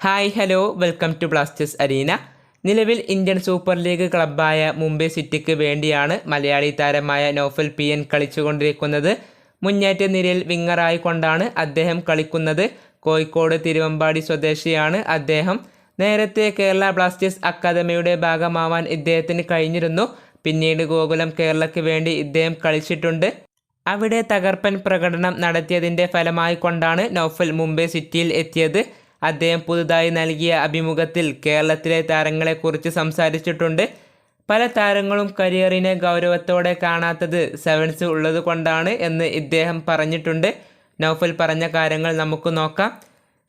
Hi hello. Welcome to Blasters arena. നിലവിൽ Indian super league ക്ലബ്ബായ മുംബൈ സിറ്റിക്ക് വേണ്ടിയാണ് മലയാളി താരമായ നോഫൽ പി എൻ കളിച്ചുകൊണ്ടിരിക്കുന്നത്. മുന്നേറ്റ നിരയിൽ വിങ്ങറായി കൊണ്ടാണ് അദ്ദേഹം കളിക്കുന്നത്. കോഴിക്കോട് തിരുവമ്പാടി സ്വദേശിയാണ് അദ്ദേഹം. നേരത്തെ കേരള ബ്ലാസ്റ്റേഴ്സ് അക്കാദമിയുടെ ഭാഗമാവാൻ ഇദ്ദേഹത്തിന് കഴിഞ്ഞിരുന്നു. പിന്നീട് ഗോകുലം കേരളയ്ക്ക് വേണ്ടി ഇദ്ദേഹം കളിച്ചിട്ടുണ്ട്. അവിടെ തകർപ്പൻ പ്രകടനം നടത്തിയതിന്റെ ഫലമായി കൊണ്ടാണ് നൗഫൽ മുംബൈ സിറ്റിയിൽ എത്തിയത്. അദ്ദേഹം പുതുതായി നൽകിയ അഭിമുഖത്തിൽ കേരളത്തിലെ താരങ്ങളെക്കുറിച്ച് സംസാരിച്ചിട്ടുണ്ട്. പല താരങ്ങളും കരിയറിനെ ഗൗരവത്തോടെ കാണാത്തത് സെവൻസ് ഉള്ളത് കൊണ്ടാണ് എന്ന് ഇദ്ദേഹം പറഞ്ഞിട്ടുണ്ട്. നൗഫൽ പറഞ്ഞ കാര്യങ്ങൾ നമുക്ക് നോക്കാം.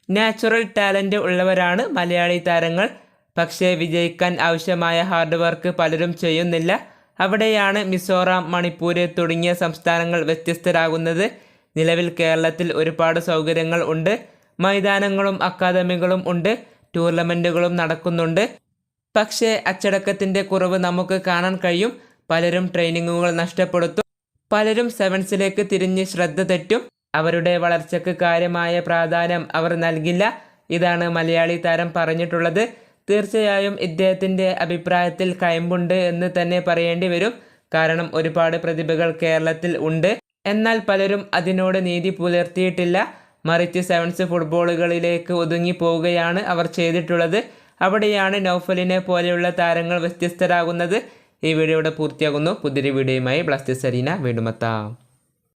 നാച്ചുറൽ ടാലന്റ് ഉള്ളവരാണ് മലയാളി താരങ്ങൾ. പക്ഷേ വിജയിക്കാൻ ആവശ്യമായ ഹാർഡ് വർക്ക് പലരും ചെയ്യുന്നില്ല. അവിടെയാണ് മിസോറാം മണിപ്പൂർ തുടങ്ങിയ സംസ്ഥാനങ്ങൾ വ്യത്യസ്തരാകുന്നത്. നിലവിൽ കേരളത്തിൽ ഒരുപാട് സൗകര്യങ്ങൾ ഉണ്ട്. മൈതാനങ്ങളും അക്കാദമികളും ഉണ്ട്. ടൂർണമെന്റുകളും നടക്കുന്നുണ്ട്. പക്ഷേ അച്ചടക്കത്തിന്റെ കുറവ് നമുക്ക് കാണാൻ കഴിയും. പലരും ട്രെയിനിങ്ങുകൾ നഷ്ടപ്പെടുത്തും. പലരും സെവൻസിലേക്ക് തിരിഞ്ഞ് ശ്രദ്ധ തെറ്റും. അവരുടെ വളർച്ചയ്ക്ക് കാര്യമായ പ്രാധാന്യം അവർ നൽകില്ല. ഇതാണ് മലയാളി താരം പറഞ്ഞിട്ടുള്ളത്. തീർച്ചയായും ഇദ്ദേഹത്തിന്റെ അഭിപ്രായത്തിൽ കയമ്പുണ്ട് എന്ന് തന്നെ പറയേണ്ടി വരും. കാരണം ഒരുപാട് പ്രതിഭകൾ കേരളത്തിൽ ഉണ്ട്. എന്നാൽ പലരും അതിനോട് നീതി പുലർത്തിയിട്ടില്ല. മറിച്ച് സെവൻസ് ഫുട്ബോളുകളിലേക്ക് ഒതുങ്ങി പോവുകയാണ് അവർ ചെയ്തിട്ടുള്ളത്. അവിടെയാണ് നൗഫലിനെ പോലെയുള്ള താരങ്ങൾ വ്യത്യസ്തരാകുന്നത്. ഈ വീഡിയോ ഇവിടെ പൂർത്തിയാകുന്നു. പുതിയൊരു വീഡിയോയുമായി ബ്ലാസ്റ്റേഴ്സ് സരീന വീണ്ടും എത്താം.